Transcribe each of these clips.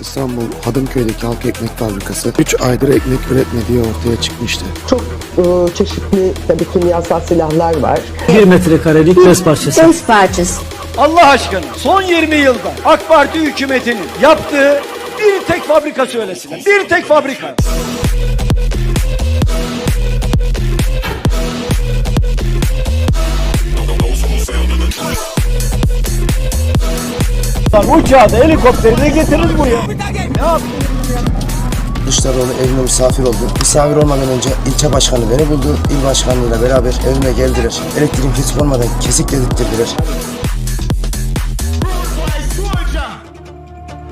İstanbul Hadımköy'deki halk ekmek fabrikası 3 aydır ekmek üretmediği ortaya çıkmıştı. Çok e, çeşitli tabii kimyasal silahlar var. 1 metrekarelik bez parçası. Bez parçası. Allah aşkına son 20 yılda AK Parti hükümetinin yaptığı bir tek fabrika söylesinler. Bir tek fabrika. Lan uçağı da helikopteri de getiririz buraya. Ne yaptın? Kılıçdaroğlu evime misafir oldu. Misafir olmadan önce ilçe başkanı beni buldu. İl başkanlığıyla beraber evime geldiler. Elektriğim kesik olmadan kesik dedirttirdiler.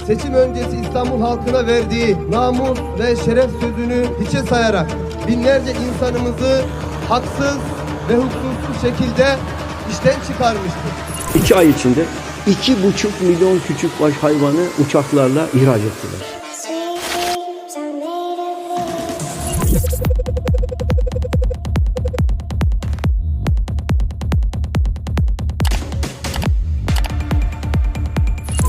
seçim öncesi İstanbul halkına verdiği namus ve şeref sözünü hiçe sayarak binlerce insanımızı haksız ve hukuksuz şekilde işten çıkarmıştır. İki ay içinde iki buçuk milyon küçük baş hayvanı uçaklarla ihraç ettiler.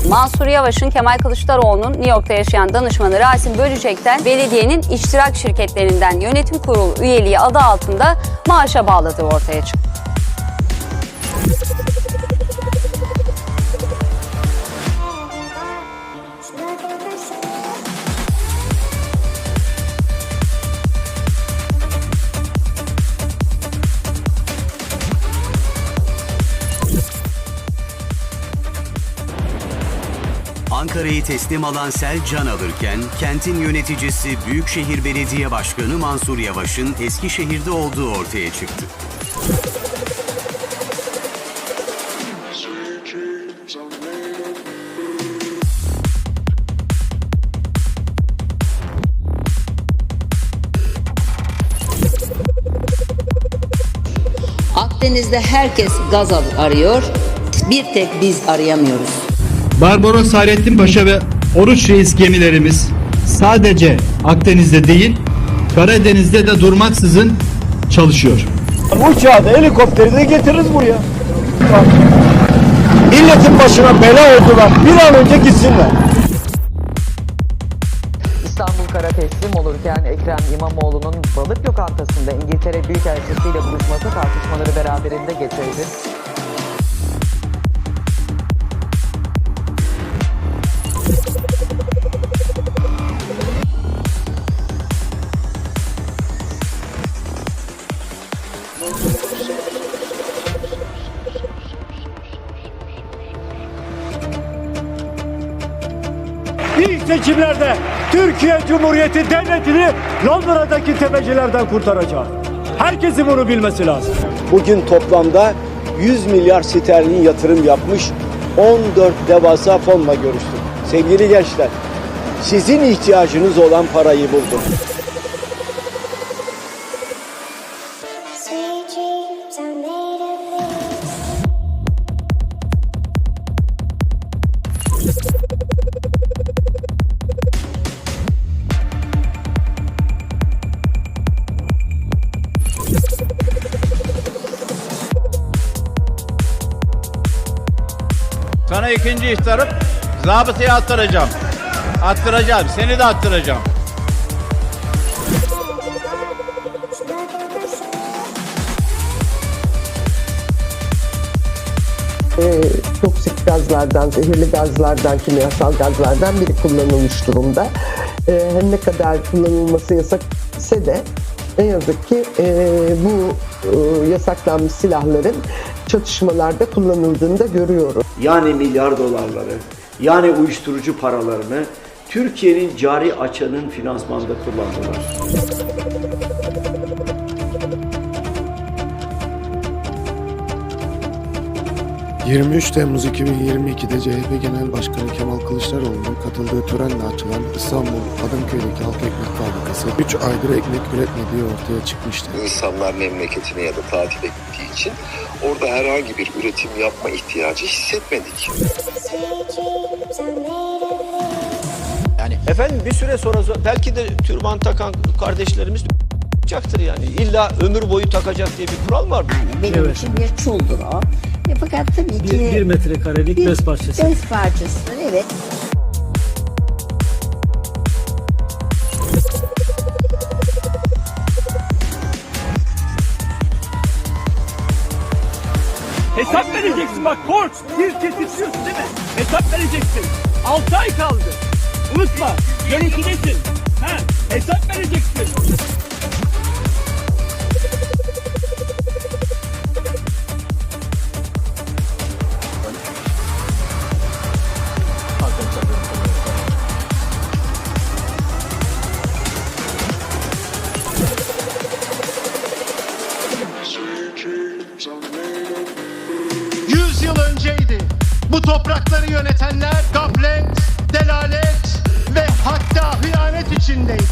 Mansur Yavaş'ın Kemal Kılıçdaroğlu'nun New York'ta yaşayan danışmanı Rasim Bölecek'ten belediyenin iştirak şirketlerinden yönetim kurulu üyeliği adı altında maaşa bağladığı ortaya çıktı. Ankara'yı teslim alan sel can alırken kentin yöneticisi Büyükşehir Belediye Başkanı Mansur Yavaş'ın Eskişehir'de olduğu ortaya çıktı. Akdeniz'de herkes gaz arıyor. Bir tek biz arayamıyoruz. Barbaros Hayrettin Paşa ve Oruç Reis gemilerimiz sadece Akdeniz'de değil Karadeniz'de de durmaksızın çalışıyor. Uçağı da helikopteri de getiririz buraya. Milletin başına bela oldular. Bir an önce gitsinler. İstanbul Kara teslim olurken Ekrem İmamoğlu'nun balık lokantasında İngiltere Büyükelçisi ile buluşması tartışmaları beraberinde getirdi. Seçimlerde Türkiye Cumhuriyeti Devleti'ni Londra'daki tepecilerden kurtaracak. Herkesin bunu bilmesi lazım. Bugün toplamda 100 milyar sterlin yatırım yapmış 14 devasa fonla görüştük. Sevgili gençler, sizin ihtiyacınız olan parayı buldum. Sana ikinci ihtarım zabıtaya attıracağım. Attıracağım. Seni de attıracağım. E, toksik gazlardan, zehirli gazlardan, kimyasal gazlardan biri kullanılmış durumda. E, her ne kadar kullanılması yasak ise de ne yazık ki e, bu e, yasaklanmış silahların çatışmalarda kullanıldığını da görüyoruz. Yani milyar dolarları, yani uyuşturucu paralarını Türkiye'nin cari açığının finansmanında kullandılar. 23 Temmuz 2022'de CHP Genel Başkanı Kemal Kılıçdaroğlu'nun katıldığı törenle açılan İstanbul Hadımköy'deki halk ekmek fabrikası 3 aydır ekmek üretmediği ortaya çıkmıştı. İnsanlar memleketine ya da tatile gittiği için orada herhangi bir üretim yapma ihtiyacı hissetmedik. Efendim bir süre sonra belki de türban takan kardeşlerimiz yapacaktır yani. İlla ömür boyu takacak diye bir kural var mı? Benim Evet. için bir çuldur o. Fakat tabii ki... Bir, bir metrekarelik bir bez parçası. Bez parçası, evet. Hesap vereceksin bak borç. Bir kesişiyorsun değil mi? Hesap vereceksin. 6 ay kaldı. Unutma. Yönetidesin. Ha, hesap vereceksin. Toprakları yönetenler gaflet, delalet ve hatta hıyanet içindeydi.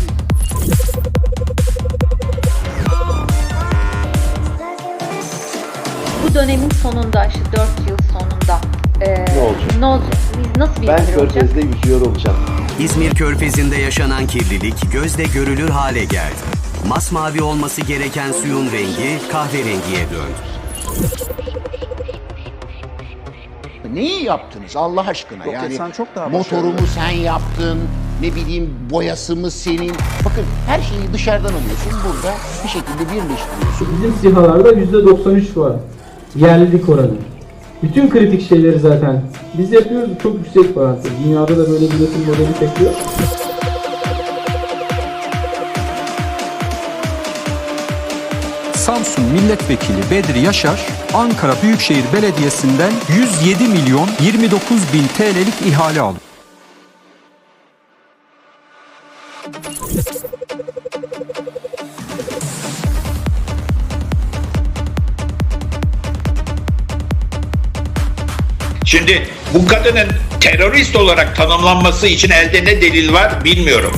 Bu dönemin sonunda işte 4 yıl sonunda ne olacak? Ne olacak? Biz nasıl bir ülke olacak? yüzüyor olacağım. İzmir Körfezi'nde yaşanan kirlilik gözle görülür hale geldi. Masmavi olması gereken suyun rengi kahverengiye döndü. Neyi yaptınız Allah aşkına yani motorumu sen yaptın ne bileyim boyası mı senin bakın her şeyi dışarıdan alıyorsun burada bir şekilde birleştiriyorsun Bizim SİHA'larda %93 var. Yerlilik oranı. Bütün kritik şeyleri zaten biz yapıyoruz. Çok yüksek orantılı. Dünyada da böyle bir üretim modeli pek yok. Milletvekili Bedri Yaşar, Ankara Büyükşehir Belediyesi'nden 107 milyon 29 bin TL'lik ihale aldı. Şimdi bu kadının terörist olarak tanımlanması için elde ne delil var bilmiyorum.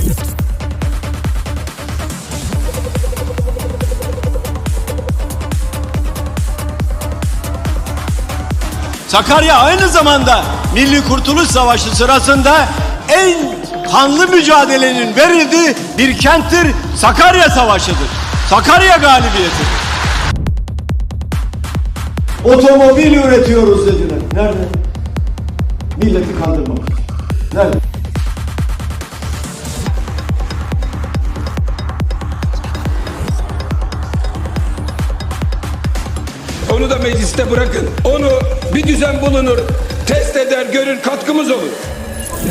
Sakarya aynı zamanda Milli Kurtuluş Savaşı sırasında en kanlı mücadelenin verildiği bir kenttir. Sakarya Savaşı'dır. Sakarya galibiyeti. Otomobil üretiyoruz dediler. Nerede? Milleti kandırmak. Nerede? Onu da mecliste bırakın. Onu bir düzen bulunur. Test eder, görür, katkımız olur.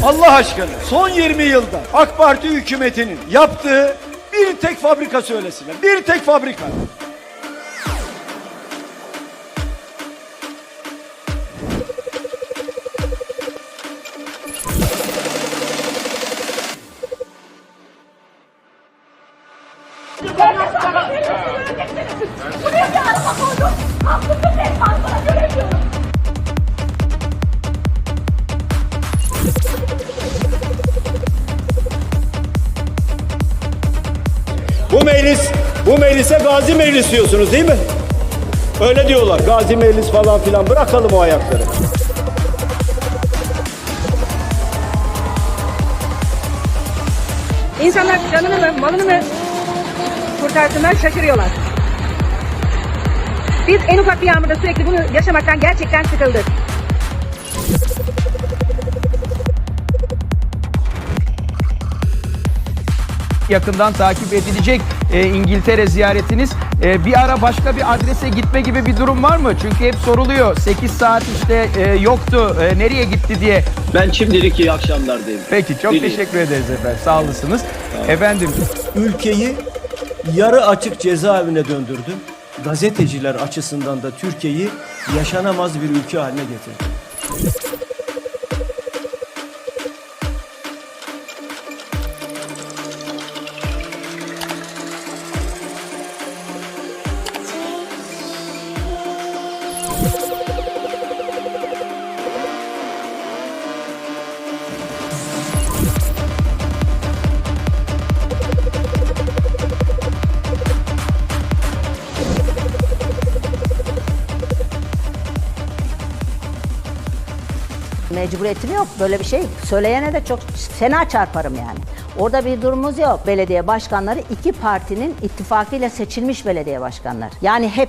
Allah aşkına son 20 yılda AK Parti hükümetinin yaptığı bir tek fabrika söylesinler. Bir tek fabrika. Bu meclis, bu meclise gazi meclis diyorsunuz değil mi? Öyle diyorlar. Gazi meclis falan filan. Bırakalım o ayakları. İnsanlar canını mı, malını mı kurtarsınlar şaşırıyorlar. Biz en ufak bir yağmurda sürekli bunu yaşamaktan gerçekten sıkıldık. Yakından takip edilecek e, İngiltere ziyaretiniz. E, bir ara başka bir adrese gitme gibi bir durum var mı? Çünkü hep soruluyor. 8 saat işte e, yoktu. e, nereye gitti diye. Ben şimdilik iyi akşamlardayım. Peki çok teşekkür ederiz efendim. Sağ olasınız. Efendim Ülkeyi yarı açık cezaevine döndürdü. Gazeteciler açısından da Türkiye'yi yaşanamaz bir ülke haline getirdi. Mecburiyetim yok böyle bir şey. Söyleyene de çok fena çarparım yani. Orada bir durumumuz yok. Belediye başkanları iki partinin ittifakıyla seçilmiş belediye başkanları. Yani hep